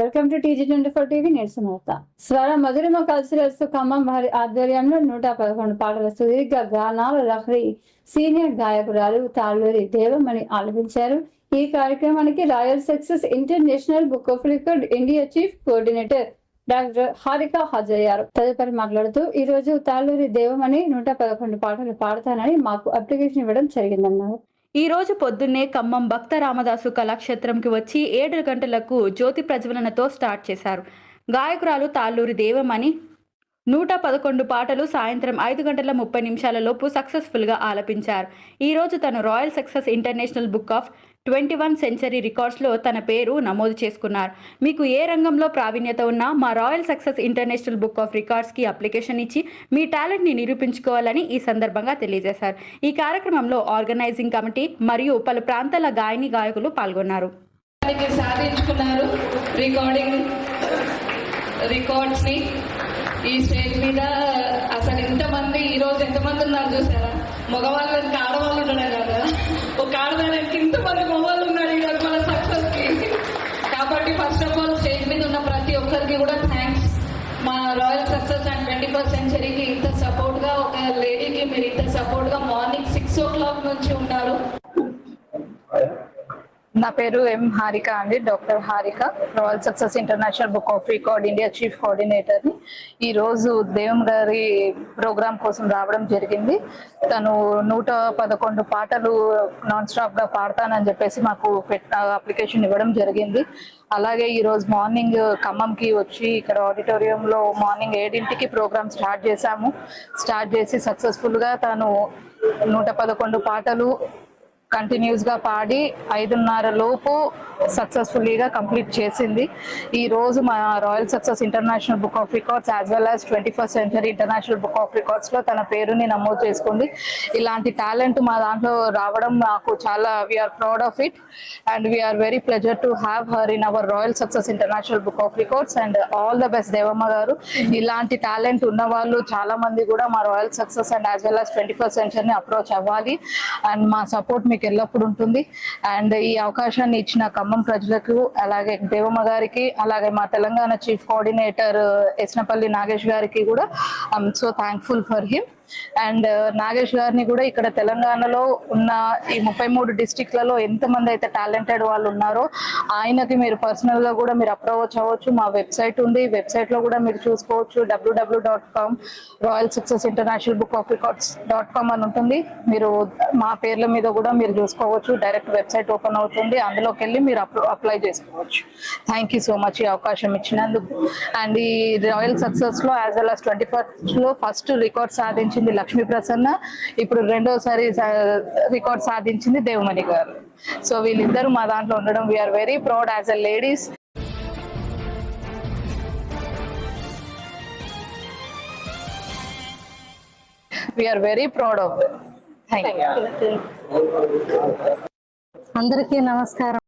Welcome to TG twenty four TV నేను సుమలత. స్వర మధురిమ culturals Khammam వారి ఆధ్వర్యంలో నూట పదకొండు పాటల సుదీర్ఘ గానాల లహరి సీనియర్ గాయకురాలు తాళ్ళూరి దేవమణి ఆలపించారు. ఈ కార్యక్రమానికి royal success international book of record India chief coordinator doctor Harika హాజరయ్యారు. తదుపరి మాట్లాడుతూ ఈ రోజు తాళ్ళూరి దేవమణి నూట పదకొండు పాటలు పాడతానని మాకు అప్లికేషన్ ఇవ్వడం జరిగిందన్నారు. ఈ రోజు పొద్దున్నే ఖమ్మం భక్త రామదాసు కళాక్షేత్రంకి వచ్చి ఏడు గంటలకు జ్యోతి ప్రజ్వలనతో స్టార్ట్ చేశారు. గాయకురాలు తాళ్ళూరి దేవమణి నూట పదకొండు పాటలు సాయంత్రం ఐదు గంటల ముప్పై నిమిషాలలోపు సక్సెస్ఫుల్గా ఆలపించారు. ఈరోజు తను royal success international book of twenty one century రికార్డ్స్లో తన పేరు నమోదు చేసుకున్నారు. మీకు ఏ రంగంలో ప్రావీణ్యత ఉన్నా మా royal success international book of రికార్డ్స్కి application ఇచ్చి మీ టాలెంట్ని నిరూపించుకోవాలని ఈ సందర్భంగా తెలియజేశారు. ఈ కార్యక్రమంలో ఆర్గనైజింగ్ కమిటీ మరియు పలు ప్రాంతాల గాయని గాయకులు పాల్గొన్నారు. సాధించుకున్నారు రికార్డింగ్ రికార్డ్స్ని ఈ స్టేజ్ మీద అసలు ఇంతమంది ఈ రోజు ఎంతమంది ఉన్నారు చూసారా? మగవాళ్ళని ఆడదానికి మొబైల్ ఉన్నారు ఈ రోజు మన సక్సెస్కి. కాబట్టి ఫస్ట్ ఆఫ్ ఆల్ స్టేజ్ మీద ఉన్న ప్రతి ఒక్కరికి కూడా థ్యాంక్స్ మా royal success and twenty first సెంచరీకి ఇంత సపోర్ట్గా ఒక లేడీకి మీరు ఇంత సపోర్ట్గా మార్నింగ్ సిక్స్ ఓ క్లాక్ నుంచి ఉన్నారు. నా పేరు ఎం హారిక అండి doctor Harika royal success international book of record India chief కోఆర్డినేటర్ని. ఈరోజు ఈ రోజు దేవం గారి ప్రోగ్రామ్ కోసం రావడం జరిగింది. తను నూట పదకొండు పాటలు నాన్ స్టాప్గా పాడతానని చెప్పేసి మాకు అప్లికేషన్ ఇవ్వడం జరిగింది. అలాగే ఈ రోజు మార్నింగ్ ఖమ్మంకి వచ్చి ఇక్కడ ఆడిటోరియంలో మార్నింగ్ ఏడింటికి ప్రోగ్రామ్ స్టార్ట్ చేశాము. స్టార్ట్ చేసి సక్సెస్ఫుల్గా తను నూట పదకొండు పాటలు కంటిన్యూస్గా పాడి ఐదున్నర లోపు సక్సెస్ఫుల్లీగా కంప్లీట్ చేసింది. ఈ రోజు మా royal success international book of records as well as twenty first century international book of రికార్డ్స్లో తన పేరుని నమోదు చేసుకుంది. ఇలాంటి టాలెంట్ మా దాంట్లో రావడం నాకు చాలా we are proud of it and we are very pleasure to have her in our royal success international book of records and all the best Devamma garu. ఇలాంటి టాలెంట్ ఉన్న వాళ్ళు చాలా మంది కూడా మా royal success and as well as twenty first సెంచరీని approach అవ్వాలి. And మా support మీకు ఎల్లప్పుడు ఉంటుంది. అండ్ ఈ అవకాశాన్ని ఇచ్చిన ఖమ్మం ప్రజలకు అలాగే దేవమ్మ గారికి అలాగే మా తెలంగాణ చీఫ్ కోఆర్డినేటర్ ఎస్నపల్లి నాగేష్ గారికి కూడా I'm so thankful for him and Nagesh గారిని కూడా ఇక్కడ తెలంగాణలో ఉన్న ఈ ముప్పై మూడు డిస్టిక్లలో ఎంతమంది అయితే టాలెంటెడ్ వాళ్ళు ఉన్నారో ఆయనకి మీరు పర్సనల్గా కూడా మీరు అప్రోచ్ అవ్వచ్చు. మా వెబ్సైట్ ఉంది. వెబ్సైట్లో కూడా మీరు చూసుకోవచ్చు. WWW dot com royal success international book of records dot com అని ఉంటుంది. మీరు మా పేర్ల మీద కూడా మీరు చూసుకోవచ్చు. డైరెక్ట్ వెబ్సైట్ ఓపెన్ అవుతుంది. అందులోకి వెళ్ళి మీరు అప్లై చేసుకోవచ్చు. థ్యాంక్ యూ సో మచ్ ఈ అవకాశం ఇచ్చినందుకు. అండ్ ఈ రాయల్ సక్సెస్లో యాజ్ వెల్ అస్ ట్వంటీ ఫస్ట్లో ఫస్ట్ రికార్డ్ సాధించింది లక్ష్మీ ప్రసన్న. ఇప్పుడు రెండోసారి రికార్డ్ సాధించింది దేవమణి గారు. సో వీళ్ళిద్దరూ మా దాంట్లో ఉండడం we are very proud as a ladies we are very proud of thank you అందరికీ నమస్కారం.